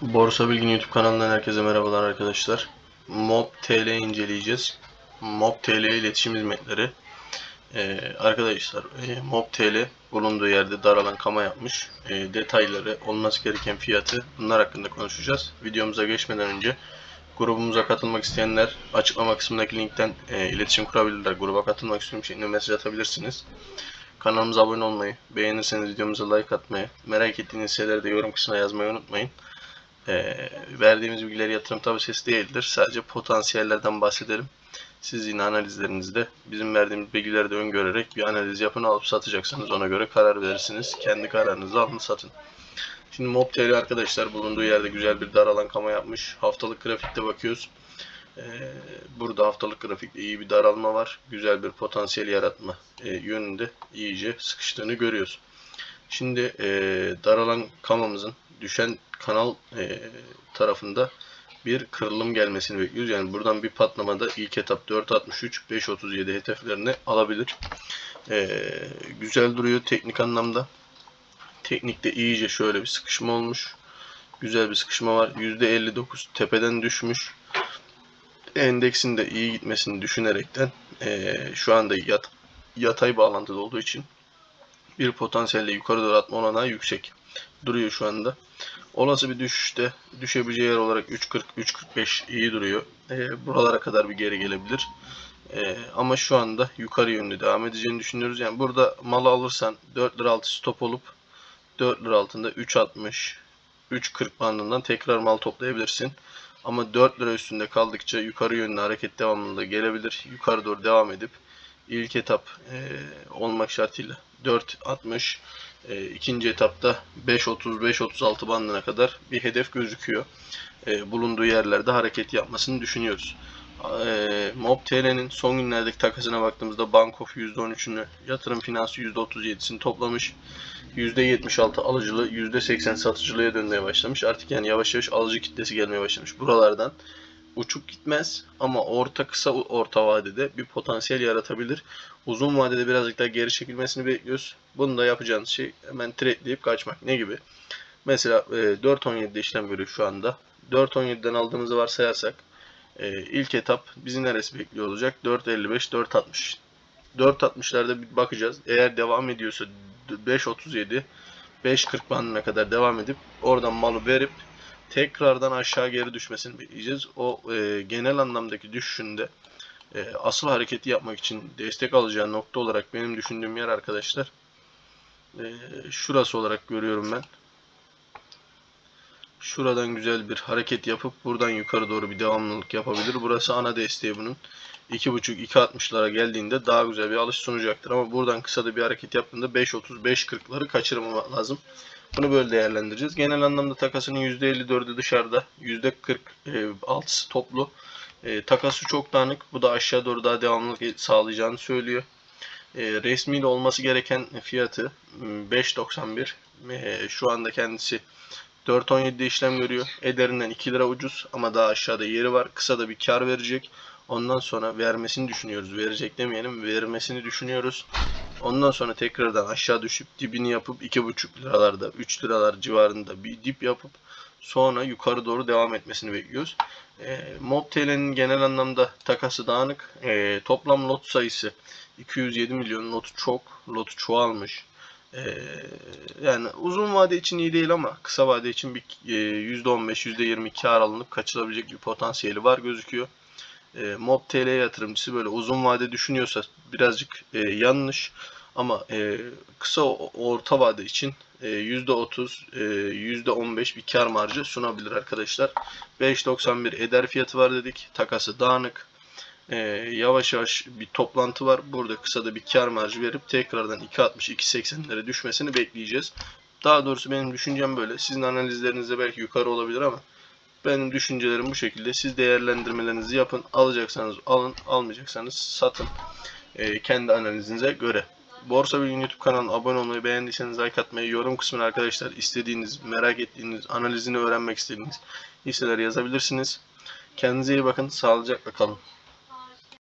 Borsa Bilgin YouTube kanalından herkese merhabalar arkadaşlar. Mob TL inceleyeceğiz. Mob TL iletişim hizmetleri. Ee, arkadaşlar e, Mob TL bulunduğu yerde dar alan kama yapmış. E, detayları, olması gereken fiyatı bunlar hakkında konuşacağız. Videomuza geçmeden önce grubumuza katılmak isteyenler açıklama kısmındaki linkten e, iletişim kurabilirler. Gruba katılmak istiyorum şeklinde mesaj atabilirsiniz. Kanalımıza abone olmayı, beğenirseniz videomuza like atmayı, merak ettiğiniz şeyleri de yorum kısmına yazmayı unutmayın. Ee, verdiğimiz bilgiler yatırım tavsiyesi değildir. Sadece potansiyellerden bahsedelim. Siz yine analizlerinizde bizim verdiğimiz bilgileri de öngörerek bir analiz yapın alıp satacaksanız ona göre karar verirsiniz. Kendi kararınızı alın satın. Şimdi MobTL arkadaşlar bulunduğu yerde güzel bir dar alan kama yapmış. Haftalık grafikte bakıyoruz. Ee, burada haftalık grafikte iyi bir daralma var. Güzel bir potansiyel yaratma e, yönünde iyice sıkıştığını görüyoruz. Şimdi e, daralan kamamızın düşen kanal e, tarafında bir kırılım gelmesini bekliyoruz. Yani buradan bir patlamada ilk etap 4.63, 5.37 hedeflerini alabilir. E, güzel duruyor teknik anlamda. Teknikte iyice şöyle bir sıkışma olmuş. Güzel bir sıkışma var. %59 tepeden düşmüş. Endeksin de iyi gitmesini düşünerekten e, şu anda yat, yatay bağlantıda olduğu için bir potansiyelle yukarı doğru atma olanağı yüksek duruyor şu anda. Olası bir düşüşte düşebileceği yer olarak 3.40 3.45 iyi duruyor. E, buralara kadar bir geri gelebilir. E, ama şu anda yukarı yönlü devam edeceğini düşünüyoruz. Yani burada malı alırsan 4 lira altı stop olup 4 lira altında 3.60 3.40 bandından tekrar mal toplayabilirsin. Ama 4 lira üstünde kaldıkça yukarı yönlü hareket devamlılığı gelebilir. Yukarı doğru devam edip ilk etap e, olmak şartıyla 4.60 e, ikinci etapta 5.30-5.36 bandına kadar bir hedef gözüküyor. E, bulunduğu yerlerde hareket yapmasını düşünüyoruz. E, Mob TL'nin son günlerdeki takasına baktığımızda Bankof %13'ünü, yatırım finansı %37'sini toplamış. %76 alıcılı, %80 satıcılığa dönmeye başlamış. Artık yani yavaş yavaş alıcı kitlesi gelmeye başlamış. Buralardan uçuk gitmez ama orta kısa orta vadede bir potansiyel yaratabilir. Uzun vadede birazcık daha geri çekilmesini bekliyoruz. Bunu da yapacağınız şey hemen tradeleyip kaçmak. Ne gibi? Mesela e, 4.17'de işlem görüyor şu anda. 4.17'den aldığımızı varsayarsak e, ilk etap bizi neresi bekliyor olacak? 4.55, 4.60. 4.60'larda bir bakacağız. Eğer devam ediyorsa 5.37, 5.40 bandına kadar devam edip oradan malı verip tekrardan aşağı geri düşmesini bekleyeceğiz. O e, genel anlamdaki düşüşünde e, asıl hareketi yapmak için destek alacağı nokta olarak benim düşündüğüm yer arkadaşlar e, şurası olarak görüyorum ben. Şuradan güzel bir hareket yapıp buradan yukarı doğru bir devamlılık yapabilir. Burası ana desteği bunun. 2.5-2.60'lara geldiğinde daha güzel bir alış sunacaktır. Ama buradan kısa da bir hareket yaptığında 5.30-5.40'ları kaçırmamak lazım. Bunu böyle değerlendireceğiz. Genel anlamda takasının %54'ü dışarıda, %46'sı toplu. E, takası çok dağınık. Bu da aşağı doğru daha devamlılık sağlayacağını söylüyor. E, resmi olması gereken fiyatı 5.91. E, şu anda kendisi 4.17'de işlem görüyor. Ederinden 2 lira ucuz ama daha aşağıda yeri var. Kısa da bir kar verecek. Ondan sonra vermesini düşünüyoruz. Verecek demeyelim, vermesini düşünüyoruz. Ondan sonra tekrardan aşağı düşüp dibini yapıp 2,5 liralarda, 3 liralar civarında bir dip yapıp sonra yukarı doğru devam etmesini bekliyoruz. E, Mob TL'nin genel anlamda takası dağınık. E, toplam lot sayısı 207 milyon. Lotu çok. Lotu çoğalmış. E, yani uzun vade için iyi değil ama kısa vade için bir e, %15, %20 kar alınıp kaçılabilecek bir potansiyeli var gözüküyor. E, Mob TL yatırımcısı böyle uzun vade düşünüyorsa birazcık e, yanlış. Ama e, kısa orta vade için e, %30, e, %15 bir kar marjı sunabilir arkadaşlar. 5.91 eder fiyatı var dedik. Takası dağınık. E, yavaş yavaş bir toplantı var. Burada kısa da bir kar marjı verip tekrardan 2.60, 2.80'lere düşmesini bekleyeceğiz. Daha doğrusu benim düşüncem böyle. Sizin analizlerinizde belki yukarı olabilir ama benim düşüncelerim bu şekilde. Siz değerlendirmelerinizi yapın. Alacaksanız alın, almayacaksanız satın. E, kendi analizinize göre. Borsa Bilgin YouTube kanalına abone olmayı, beğendiyseniz like atmayı, yorum kısmına arkadaşlar istediğiniz, merak ettiğiniz, analizini öğrenmek istediğiniz hisseleri yazabilirsiniz. Kendinize iyi bakın, sağlıcakla kalın.